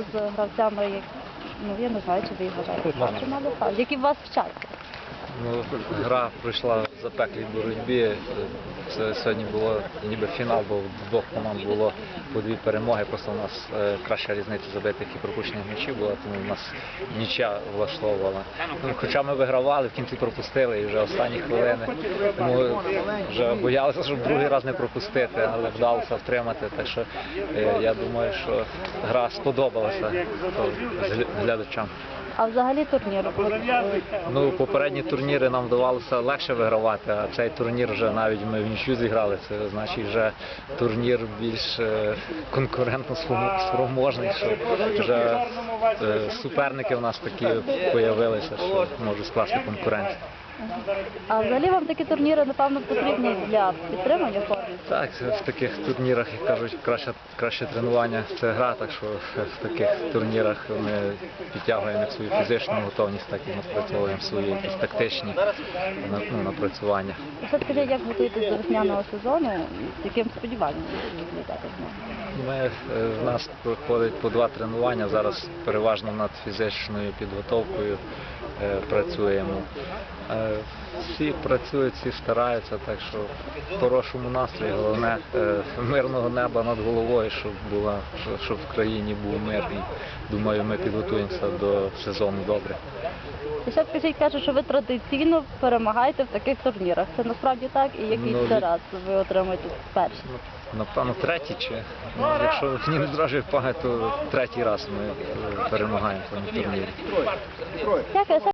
з гравцями, ну я не знаю, чи ви їх вважаєте чи мали вас вчаться. Ну, гра пройшла в запеклій боротьбі. Це сьогодні було ніби фінал, бо в двох команд було по дві перемоги. Просто у нас е, краща різниця забитих і пропущених м'ячів була, тому у нас нічя влаштовувала. Ну, хоча ми вигравали, в кінці пропустили і вже останні хвилини. Тому вже боялися, щоб другий раз не пропустити, але вдалося втримати. Так що е, я думаю, що гра сподобалася глядачам. А взагалі турнір. Ну, попередні турніри нам вдавалося легше вигравати, а цей турнір вже навіть ми в нічю зіграли. Це значить вже турнір більш е, конкурентно спроможний, що вже е, суперники в нас такі появилися, що можуть скласти конкуренцію. А взагалі вам такі турніри, напевно, потрібні для підтримання форми. Так, в таких турнірах, як кажуть, краще, краще тренування це гра, так що в таких турнірах ми підтягуємо як свою фізичну готовність, так і напрацьовуємо свої якісь тактичні ну, напрацювання. Все скажіть, як готуєтесь до весняного сезону, з яким сподіванням з ним? Ми, е, в нас проходить по два тренування. Зараз переважно над фізичною підготовкою працюємо. Е, Всі працюють, всі стараються, так що в хорошому настрої. Головне е, мирного неба над головою, щоб була, щоб в країні був мир. І думаю, ми підготуємося до сезону добре. І ще скажіть, кажуть, що ви традиційно перемагаєте в таких турнірах. Це насправді так, і який Ну, це раз ви отримаєте перший? Напевно, третій чи ну, якщо мені не зраджує пам'ять, то третій раз ми е, перемагаємо в турнірі. Дякую.